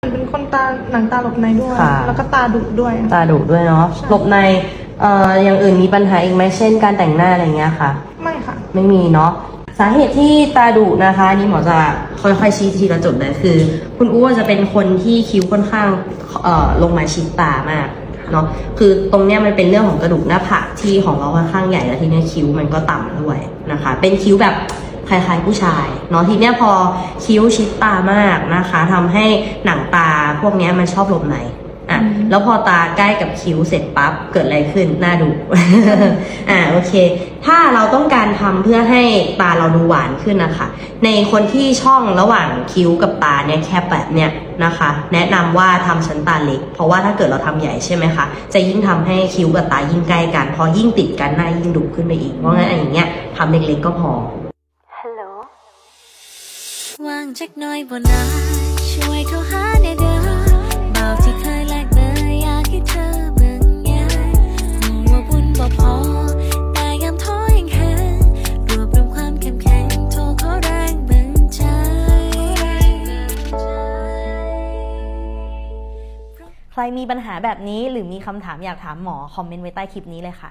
เป็นคนตาหนังตาหลบในด้วย ค่ะ แล้วก็ตาดุด้วย ตาดุด้วยเนาะใช่ หลบในเอ่ออย่างอื่นมีปัญหาอีกไหมเช่น การแต่งหน้าอะไรเงี้ยค่ะ ไม่ค่ะ ไม่มีเนาะสาเหตุที่ตาดุนะคะอันนี่หมอจะค่อยๆชี้ทีละจุดเลยคือ คุณอ้วนจะเป็นคนที่คิ้วค่อนข้างเอ่อลงมาชิดตามากเนาะคือตรงเนี้ยมันเป็นเรื่องของกระดูกหน้าผากที่ของเราค่อนข้างใหญ่แล้วทีเนี้ยคิ้วมันก็ต่ำด้วยนะคะ เป็นคิ้วแบบ คล้ายๆผู้ชายเนาะทีเนี้ยพอคิ้วชิดตามากนะคะทำให้หนังตาพวกเนี้ยมันชอบหลบในอะอืมแล้วพอตาใกล้กับคิ้วเสร็จปั๊บเกิดอะไรขึ้นหน้าดุอ่าโอเค ถ้าเราต้องการทำเพื่อให้ตาเราดูหวานขึ้นนะคะ ในคนที่ช่องระหว่างคิ้วกับตาเนี่ยแคบแบบเนี้ยนะคะ แนะนำว่าทำชั้นตาเล็ก เพราะว่าถ้าเกิดเราทำใหญ่ใช่ไหมคะจะยิ่งทำให้คิ้วกับตายิ่งใกล้กันพอยิ่งติดกันหน้ายิ่งดุขึ้นไปอีกเพราะงั้นอันอย่างเงี้ยทำเล็กๆก็พอ ว่างจักหน่อยบนนาช่วยโทรหาในเด้อเบาที่เคยแลกเบอร์อยากให้เธอเบิ่งแย่รู้ว่าบุญบ่พอ แต่ยามท้อยังแข็งรวบรวมความเข้มแข็งโทรขอแรงเบิ่งใจ ใครมีปัญหาแบบนี้หรือมีคำถามอยากถามหมอ คอมเมนต์ไว้ใต้คลิปนี้เลยค่ะ